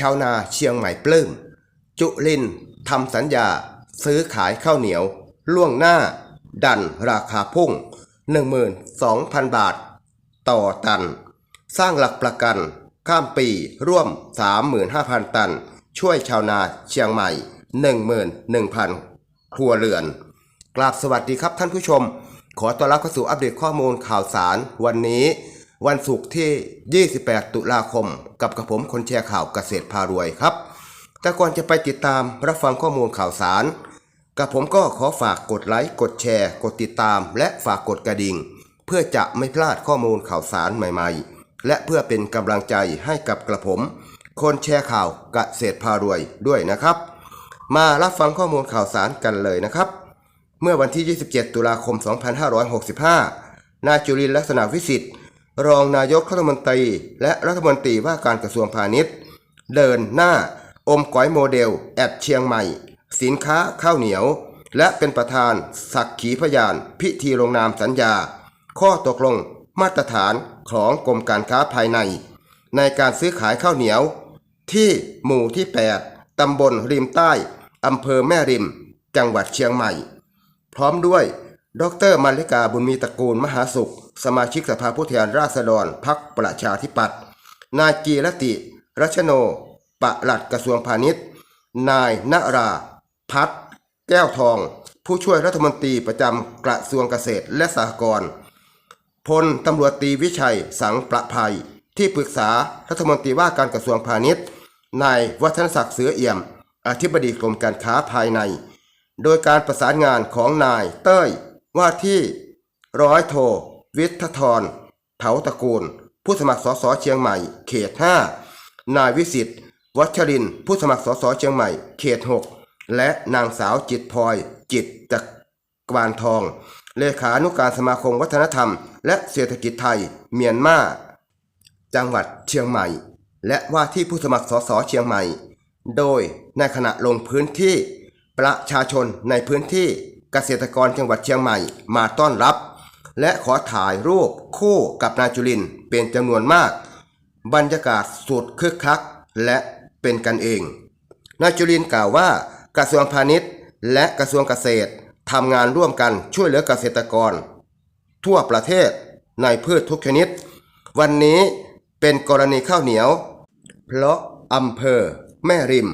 ชาวนาเชียงใหม่ปลื้มจุลินทำสัญญา ซื้อขายข้าวเหนียว ล่วงหน้า ดันราคาพุ่ง 12,000 บาท ต่อตัน สร้างหลักประกัน ข้ามปีร่วม 35,000 ตัน ช่วยชาวนาเชียงใหม่ 11,000 ครัวเรือน กราบสวัสดีครับท่านผู้ชม ขอต้อนรับเข้าสู่อัปเดตข้อมูลข่าวสารวันนี้ วันศุกร์ที่ 28 ตุลาคม กับกระผมคนแชร์ข่าวเกษตรพารวยครับ แต่ก่อนจะไปติดตามรับฟังข้อมูลข่าวสารกับผมก็ขอฝากกดไลค์กดแชร์ กดติดตาม และฝากกดกระดิ่ง เพื่อจะไม่พลาดข้อมูลข่าวสารใหม่ๆ และเพื่อเป็นกำลังใจให้กับกระผม คนแชร์ข่าวเกษตรพารวยด้วยนะครับ มารับฟังข้อมูลข่าวสารกันเลยนะครับ เมื่อวันที่ 27 ตุลาคม 2565 นายจุลินทร์ลักษณะวิสิทธิ์ รองนายกรัฐมนตรี และรัฐมนตรีว่าการกระทรวงพาณิชย์ เดินหน้า อมก๋อยโมเดล แอดเชียงใหม่ สินค้าข้าวเหนียว และเป็นประธาน สักขีพยาน พิธีลงนามสัญญา ข้อตกลงมาตรฐานของกรมการค้าภายใน ในการซื้อขายข้าวเหนียว ที่หมู่ที่ 8 ตำบลริมใต้ อำเภอแม่ริม จังหวัดเชียงใหม่ พร้อมด้วย ดรมาริกาบุญมีตระกูลมหาสุข สมาชิกสภาผู้แทนราษฎรพักประชาธิปัตย์นายกีรติรัชโนปหลัดกระทรวงพาณิชย์ นายนารา พัฒน์แก้วทอง ผู้ช่วยรัฐมนตรีประจำกระทรวงเกษตรและสหกรณ์พลตำรวจตรีวิชัยสังประภัย ที่ปรึกษารัฐมนตรีว่าการกระทรวงพาณิชย์ นายวัฒนศักดิ์เสือเอี่ยม อธิบดีกรมการค้าภายใน โดยการประสานงานของนายเต้ยว่าที่ร้อยโท วิทธรเถาตะกูล ผู้สมัครสสเชียงใหม่ เขต 5 นายวิสิทธิ์ วัชรินทร์ผู้สมัครสสเชียงใหม่ เขต 6 และนางสาวจิตพลอย จิตตะกวานทอง เลขานุการสมาคมวัฒนธรรม และเศรษฐกิจไทย เมียนมา จังหวัดเชียงใหม่ และว่าที่ผู้สมัครสสเชียงใหม่ โดยในขณะลงพื้นที่ ประชาชนในพื้นที่เกษตรกรจังหวัดเชียงใหม่มาต้อนรับ และขอถ่ายรูปคู่กับนายจุลินเป็นจำนวนมาก บรรยากาศสุดคึกคัก และเป็นกันเองนายจุลินกล่าวว่ากระทรวงพาณิชย์ และกระทรวงเกษตรทำงานร่วมกันช่วยเหลือเกษตรกร ทั่วประเทศในพืชทุกชนิด วันนี้เป็นกรณีข้าวเหนียว เพราะอำเภอ แม่ริม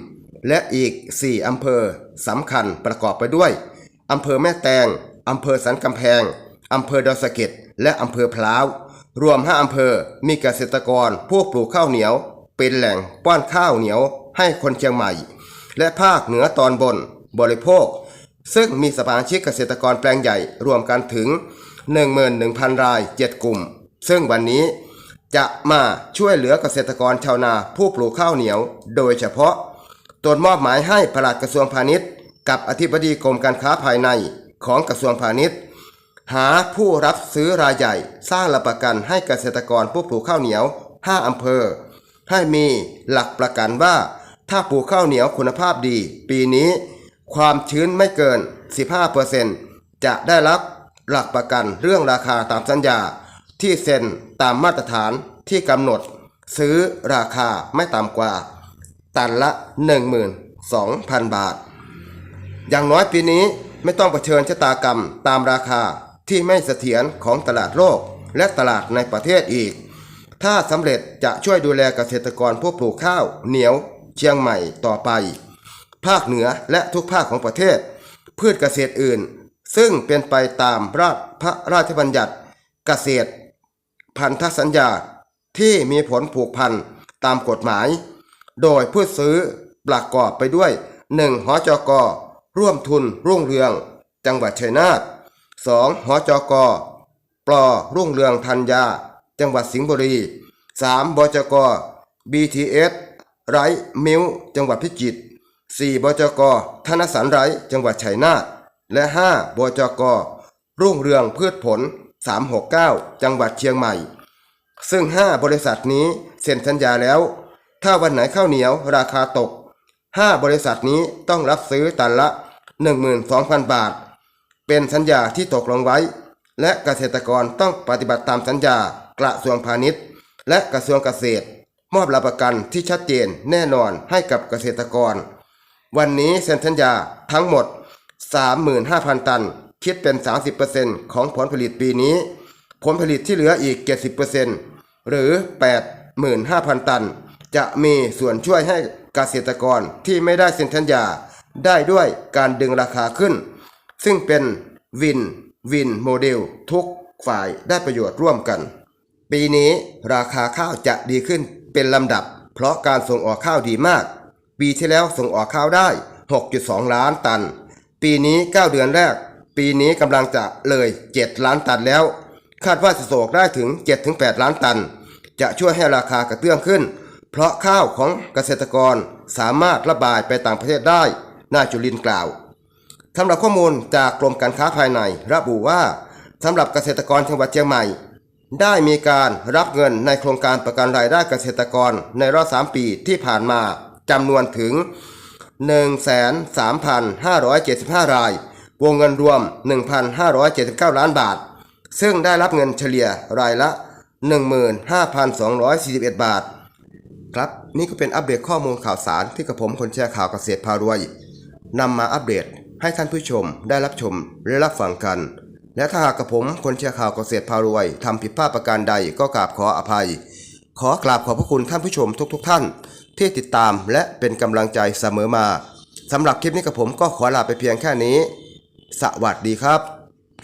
และอีก 4 อำเภอสำคัญประกอบไปด้วยอำเภอแม่แตงอำเภอสันกำแพง อำเภอดอสะเก็ดและอำเภอพร้าว รวม 5 อำเภอมีเกษตรกรผู้ปลูกข้าวเหนียว เป็นแหล่งป้อนข้าวเหนียวให้คนเชียงใหม่ และภาคเหนือตอนบนบริโภค ซึ่งมีสมาชิกเกษตรกรแปลงใหญ่รวมกันถึง 11,000 ราย 7 กลุ่ม ซึ่งวันนี้จะมาช่วยเหลือเกษตรกรชาวนาผู้ปลูกข้าวเหนียว โดยเฉพาะตนมอบหมายให้ปลัดกระทรวงพาณิชย์ กับอธิบดีกรมการค้าภายในของกระทรวงพาณิชย์ หาผู้รับซื้อรายใหญ่ สร้างหลักประกันให้เกษตรกรผู้ปลูกข้าวเหนียว 5 อำเภอ ให้มีหลักประกันว่า ถ้าปลูกข้าวเหนียวคุณภาพดี ปีนี้ ความชื้นไม่เกิน 15%จะได้รับหลักประกันเรื่องราคาตามสัญญา ที่เซ็นตามมาตรฐานที่กำหนด ซื้อราคาไม่ต่ำกว่า ตันละ 12,000 บาท อย่างน้อยปีนี้ไม่ต้องเผชิญชะตากรรมตามราคา ที่ไม่เสถียรของตลาดโลก และตลาดในประเทศอีก ถ้าสำเร็จจะช่วยดูแลเกษตรกรผู้ปลูกข้าวเหนียวเชียงใหม่ต่อไป ภาคเหนือและทุกภาคของประเทศ พืชเกษตรอื่น ซึ่งเป็นไปตามรพระราชบัญญัติ เกษตร พันธสัญญาที่มีผลผูกพันตามกฎหมาย โดยผู้ซื้อประกอบไปด้วย 1. หอจกร่วมทุนรุ่งเรือง จังหวัดชัยนาท 2. หจกปลอรุ่งเรืองธัญญา จังหวัดสิงห์บุรี 3. บจก BTS ไรมิวจังหวัดพิจิตร 4. บจก ธนสันไรจังหวัดชัยนาท และ 5. บจก รุ่งเรืองพืชผล 369 จังหวัดเชียงใหม่ ซึ่ง 5 บริษัทนี้เซ็นสัญญาแล้ว ถ้าวันไหนข้าวเหนียวราคาตก 5 บริษัทนี้ต้องรับซื้อตันละ 12,000 บาท เป็นสัญญาที่ตกลงไว้ และเกษตรกรต้องปฏิบัติตามสัญญากระทรวงพาณิชย์ และกระทรวงเกษตร มอบหลักประกันที่ชัดเจนแน่นอนให้กับเกษตรกร วันนี้เซ็นสัญญาทั้งหมด 35,000 ตัน คิดเป็น 30%ของผลผลิตปีนี้ ผลผลิตที่เหลืออีก 70%หรือ 85,000 ตัน จะมีส่วนช่วยให้เกษตรกรที่ไม่ได้เซ็นสัญญาได้ด้วยการดึงราคาขึ้น ซึ่งเป็นวินวินโมเดลทุกฝ่ายได้ประโยชน์ร่วมกัน ปีนี้ราคาข้าวจะดีขึ้นเป็นลำดับ เพราะการส่งออกข้าวดีมาก ปีที่แล้วส่งออกข้าวได้ 6.2 ล้านตัน ปีนี้ 9 เดือนแรก ปีนี้กำลังจะเลย 7 ล้านตันแล้ว คาดว่าจะส่งออกได้ถึง 7-8 ล้านตัน จะช่วยให้ราคากระเตื้องขึ้น เพราะข้าวของเกษตรกรสามารถระบายไปต่างประเทศได้ นาจุลินกล่าว สำหรับข้อมูลจากกรมการค้าภายใน ระบุว่าสำหรับเกษตรกรจังหวัดเชียงใหม่ ได้มีการรับเงินในโครงการประกันรายได้เกษตรกรในรอบ3ปีที่ผ่านมาจำนวนถึง 13,575 ราย วงเงินรวม 1,579 ล้านบาท ซึ่งได้รับเงินเฉลี่ยรายละ 15,241 บาท ครับนี่ก็เป็นอัปเดตข้อมูลข่าวสารที่กระผมคนแชร์ข่าวเกษตรพารวยนำมาอัปเดต ให้ท่านผู้ชมได้รับชมและรับฟังกัน และถ้าหากกระผมคนเชร์ข่าวเกษตรพารวยทำผิดพลาดประการใดก็กราบขออภัย ขอกราบขอบพระคุณท่านผู้ชมทุกๆทท่าน ที่ติดตามและเป็นกำลังใจเสมอมาสำหรับคลิปนี้กับผมก็ขอลาไปเพียงแค่นี้ สวัสดีครับ